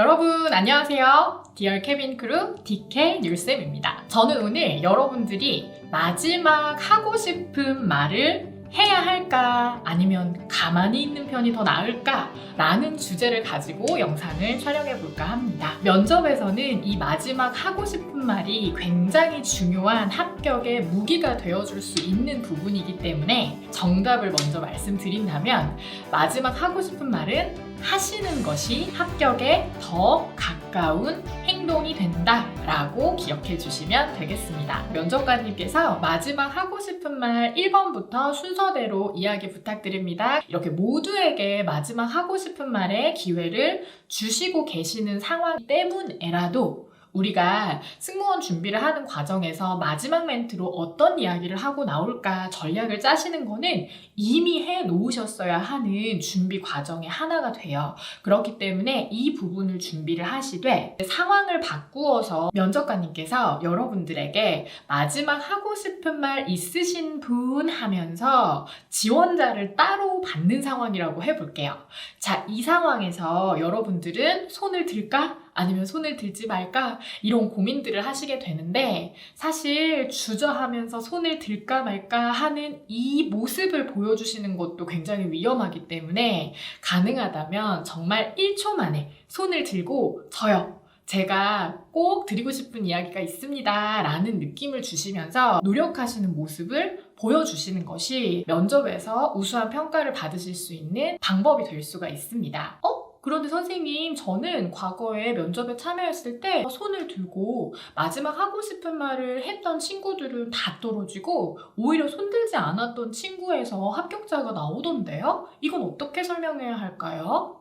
여러분 안녕하세요. 디얼 케빈 크루 DK 뉴쌤입니다. 저는 오늘 여러분들이 마지막 하고 싶은 말을 해야 할까 아니면 가만히 있는 편이 더 나을까 라는 주제를 가지고 영상을 촬영해 볼까 합니다. 면접에서는 이 마지막 하고 싶은 말이 굉장히 중요한 합격의 무기가 되어줄 수 있는 부분이기 때문에 정답을 먼저 말씀드린다면 마지막 하고 싶은 말은 하시는 것이 합격에 더 가까운 행동이 된다라고 기억해 주시면 되겠습니다. 면접관님께서 마지막 하고 싶은 말 1번부터 순서대로 이야기 부탁드립니다. 이렇게 모두에게 마지막 하고 싶은 말의 기회를 주시고 계시는 상황 때문에라도 우리가 승무원 준비를 하는 과정에서 마지막 멘트로 어떤 이야기를 하고 나올까 전략을 짜시는 거는 이미 해 놓으셨어야 하는 준비 과정의 하나가 돼요. 그렇기 때문에 이 부분을 준비를 하시되 상황을 바꾸어서 면접관님께서 여러분들에게 마지막 하고 싶은 말 있으신 분 하면서 지원자를 따로 받는 상황이라고 해볼게요. 자, 이 상황에서 여러분들은 손을 들까? 아니면 손을 들지 말까? 이런 고민들을 하시게 되는데 사실 주저하면서 손을 들까 말까 하는 이 모습을 보여주시는 것도 굉장히 위험하기 때문에 가능하다면 정말 1초 만에 손을 들고 저요. 제가 꼭 드리고 싶은 이야기가 있습니다. 라는 느낌을 주시면서 노력하시는 모습을 보여주시는 것이 면접에서 우수한 평가를 받으실 수 있는 방법이 될 수가 있습니다. 어? 그런데 선생님, 저는 과거에 면접에 참여했을 때 손을 들고 마지막 하고 싶은 말을 했던 친구들은 다 떨어지고 오히려 손들지 않았던 친구에서 합격자가 나오던데요? 이건 어떻게 설명해야 할까요?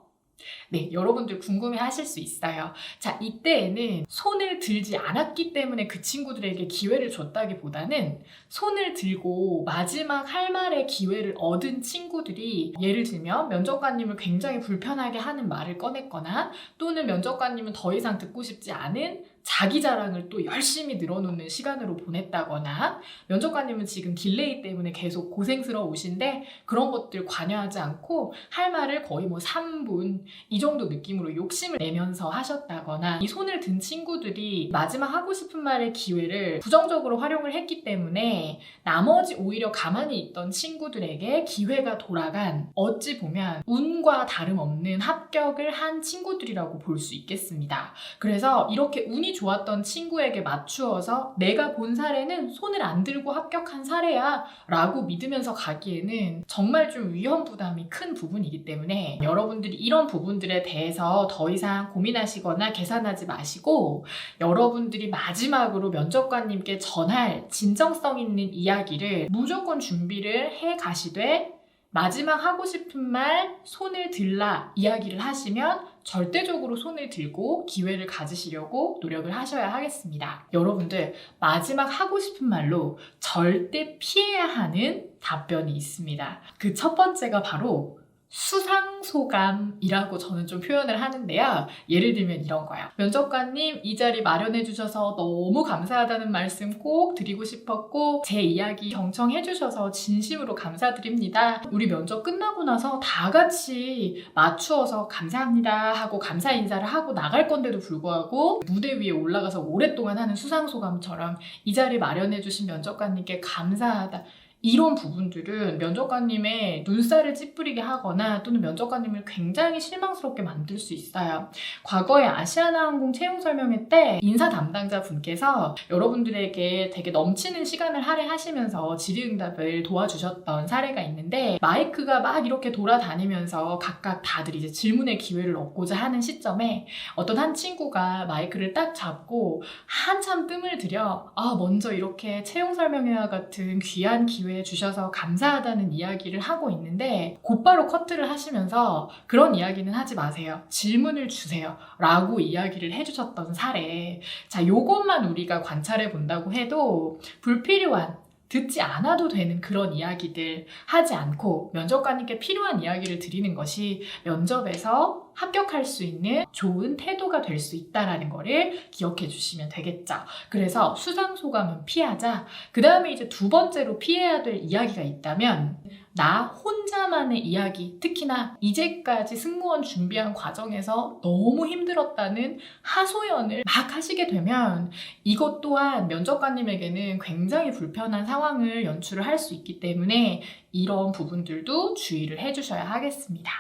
네, 여러분들 궁금해 하실 수 있어요. 자, 이때에는 손을 들지 않았기 때문에 그 친구들에게 기회를 줬다기보다는 손을 들고 마지막 할 말의 기회를 얻은 친구들이 예를 들면 면접관님을 굉장히 불편하게 하는 말을 꺼냈거나 또는 면접관님은 더 이상 듣고 싶지 않은 자기 자랑을 또 열심히 늘어놓는 시간으로 보냈다거나 면접관님은 지금 딜레이 때문에 계속 고생스러우신데 그런 것들 관여하지 않고 할 말을 거의 뭐 3분 이 정도 느낌으로 욕심을 내면서 하셨다거나 이 손을 든 친구들이 마지막 하고 싶은 말의 기회를 부정적으로 활용을 했기 때문에 나머지 오히려 가만히 있던 친구들에게 기회가 돌아간 어찌 보면 운과 다름없는 합격을 한 친구들이라고 볼 수 있겠습니다. 그래서 이렇게 운이 좋았던 친구에게 맞추어서 내가 본 사례는 손을 안 들고 합격한 사례야 라고 믿으면서 가기에는 정말 좀 위험 부담이 큰 부분이기 때문에 여러분들이 이런 부분들에 대해서 더 이상 고민하시거나 계산하지 마시고 여러분들이 마지막으로 면접관님께 전할 진정성 있는 이야기를 무조건 준비를 해 가시되 마지막 하고 싶은 말 손을 들라 이야기를 하시면 절대적으로 손을 들고 기회를 가지시려고 노력을 하셔야 하겠습니다. 여러분들 마지막 하고 싶은 말로 절대 피해야 하는 답변이 있습니다. 그 첫 번째가 바로 수상소감이라고 저는 좀 표현을 하는데요. 예를 들면 이런 거요. 면접관님, 이 자리 마련해 주셔서 너무 감사하다는 말씀 꼭 드리고 싶었고, 제 이야기 경청해 주셔서 진심으로 감사드립니다. 우리 면접 끝나고 나서 다 같이 맞추어서 감사합니다 하고 감사 인사를 하고 나갈 건데도 불구하고, 무대 위에 올라가서 오랫동안 하는 수상소감처럼 이 자리 마련해 주신 면접관님께 감사하다. 이런 부분들은 면접관님의 눈살을 찌푸리게 하거나 또는 면접관님을 굉장히 실망스럽게 만들 수 있어요. 과거에 아시아나항공 채용 설명회 때 인사 담당자 분께서 여러분들에게 되게 넘치는 시간을 할애하시면서 질의응답을 도와주셨던 사례가 있는데 마이크가 막 이렇게 돌아다니면서 각각 다들 이제 질문의 기회를 얻고자 하는 시점에 어떤 한 친구가 마이크를 딱 잡고 한참 뜸을 들여 아 먼저 이렇게 채용 설명회와 같은 귀한 기회 기회 주셔서 감사하다는 이야기를 하고 있는데 곧바로 커트를 하시면서 그런 이야기는 하지 마세요. 질문을 주세요. 라고 이야기를 해주셨던 사례. 자, 요것만 우리가 관찰해 본다고 해도 불필요한 듣지 않아도 되는 그런 이야기들 하지 않고 면접관님께 필요한 이야기를 드리는 것이 면접에서 합격할 수 있는 좋은 태도가 될 수 있다라는 거를 기억해 주시면 되겠죠. 그래서 수상 소감은 피하자. 그 다음에 이제 두 번째로 피해야 될 이야기가 있다면 나 혼자만의 이야기, 특히나 이제까지 승무원 준비한 과정에서 너무 힘들었다는 하소연을 막 하시게 되면 이것 또한 면접관님에게는 굉장히 불편한 상황을 연출을 할 수 있기 때문에 이런 부분들도 주의를 해주셔야 하겠습니다.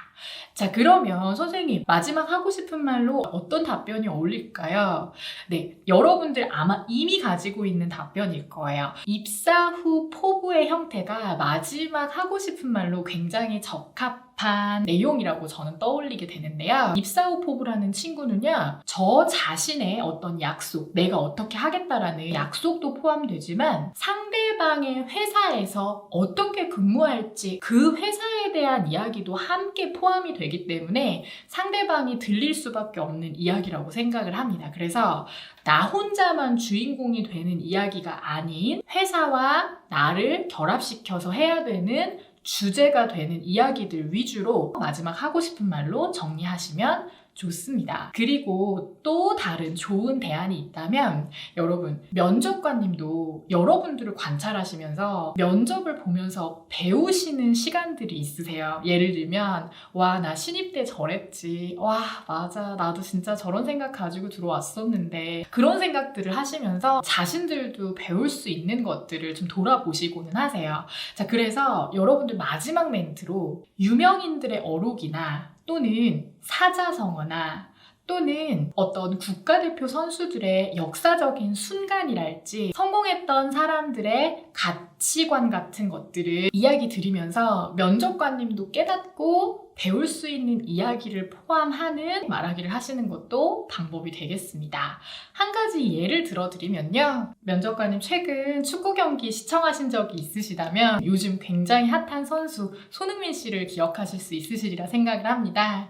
자, 그러면 선생님, 마지막 하고 싶은 말로 어떤 답변이 어울릴까요? 네, 여러분들 아마 이미 가지고 있는 답변일 거예요. 입사 후 포부의 형태가 마지막 하고 싶은 말로 굉장히 적합 한 내용이라고 저는 떠올리게 되는데요. 입사 후 포부라는 친구는요, 저 자신의 어떤 약속, 내가 어떻게 하겠다라는 약속도 포함되지만 상대방의 회사에서 어떻게 근무할지 그 회사에 대한 이야기도 함께 포함이 되기 때문에 상대방이 들릴 수밖에 없는 이야기라고 생각을 합니다. 그래서 나 혼자만 주인공이 되는 이야기가 아닌 회사와 나를 결합시켜서 해야 되는 주제가 되는 이야기들 위주로 마지막 하고 싶은 말로 정리하시면 좋습니다. 그리고 또 다른 좋은 대안이 있다면 여러분 면접관님도 여러분들을 관찰하시면서 면접을 보면서 배우시는 시간들이 있으세요. 예를 들면 와 나 신입 때 저랬지. 와 맞아 나도 진짜 저런 생각 가지고 들어왔었는데 그런 생각들을 하시면서 자신들도 배울 수 있는 것들을 좀 돌아보시고는 하세요. 자 그래서 여러분들 마지막 멘트로 유명인들의 어록이나 또는 사자성어나 또는 어떤 국가대표 선수들의 역사적인 순간이랄지 성공했던 사람들의 가치관 같은 것들을 이야기 드리면서 면접관님도 깨닫고 배울 수 있는 이야기를 포함하는 말하기를 하시는 것도 방법이 되겠습니다. 한 가지 예를 들어드리면요. 면접관님 최근 축구 경기 시청하신 적이 있으시다면 요즘 굉장히 핫한 선수 손흥민 씨를 기억하실 수 있으시리라 생각을 합니다.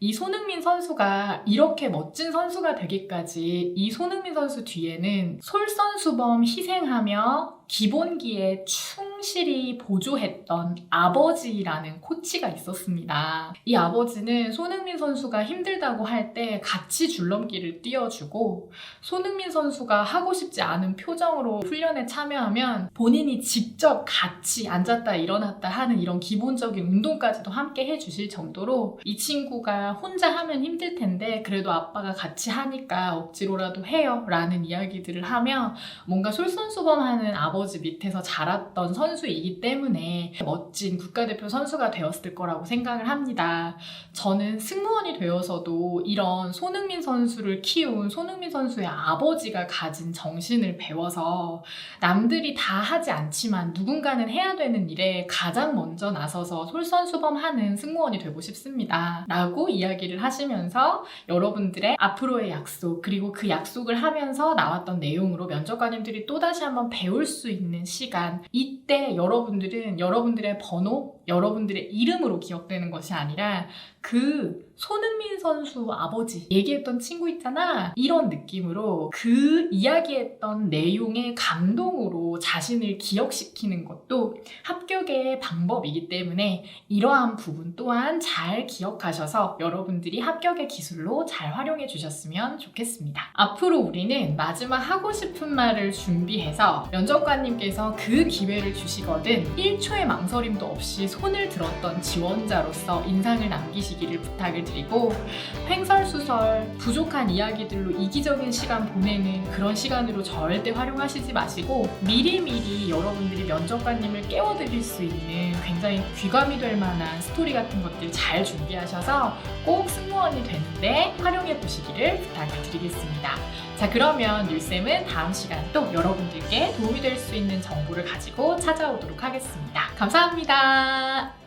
이 손흥민 선수가 이렇게 멋진 선수가 되기까지 이 손흥민 선수 뒤에는 솔선수범 희생하며 기본기에 충실히 보조했던 아버지라는 코치가 있었습니다. 이 아버지는 손흥민 선수가 힘들다고 할 때 같이 줄넘기를 뛰어주고 손흥민 선수가 하고 싶지 않은 표정으로 훈련에 참여하면 본인이 직접 같이 앉았다 일어났다 하는 이런 기본적인 운동까지도 함께 해주실 정도로 이 친구가 혼자 하면 힘들 텐데 그래도 아빠가 같이 하니까 억지로라도 해요 라는 이야기들을 하며 뭔가 솔선수범하는 아버지 밑에서 자랐던 선수이기 때문에 멋진 국가대표 선수가 되었을 거라고 생각을 합니다. 저는 승무원이 되어서도 이런 손흥민 선수를 키운 손흥민 선수의 아버지가 가진 정신을 배워서 남들이 다 하지 않지만 누군가는 해야 되는 일에 가장 먼저 나서서 솔선수범하는 승무원이 되고 싶습니다. 라고 이야기를 하시면서 여러분들의 앞으로의 약속 그리고 그 약속을 하면서 나왔던 내용으로 면접관님들이 또다시 한번 배울 수 있는 시간. 이때 여러분들은 여러분들의 번호, 여러분들의 이름으로 기억되는 것이 아니라 그 손흥민 선수 아버지 얘기했던 친구 있잖아. 이런 느낌으로 그 이야기했던 내용의 감동으로 자신을 기억시키는 것도 합격의 방법이기 때문에 이러한 부분 또한 잘 기억하셔서 여러분들이 합격의 기술로 잘 활용해 주셨으면 좋겠습니다. 앞으로 우리는 마지막 하고 싶은 말을 준비해서 면접관님께서 그 기회를 주시거든 1초의 망설임도 없이 손을 들었던 지원자로서 인상을 남기시기를 부탁을 드리고 횡설수설 부족한 이야기들로 이기적인 시간 보내는 그런 시간으로 절대 활용하시지 마시고 미리미리 여러분들이 면접관님을 깨워드릴 수 있는 굉장히 귀감이 될 만한 스토리 같은 것들 잘 준비하셔서 꼭 승무원이 되는데 활용해 보시기를 부탁을 드리겠습니다. 자 그러면 율쌤은 다음 시간 또 여러분들께 도움이 될 수 있는 정보를 가지고 찾아오도록 하겠습니다. 감사합니다.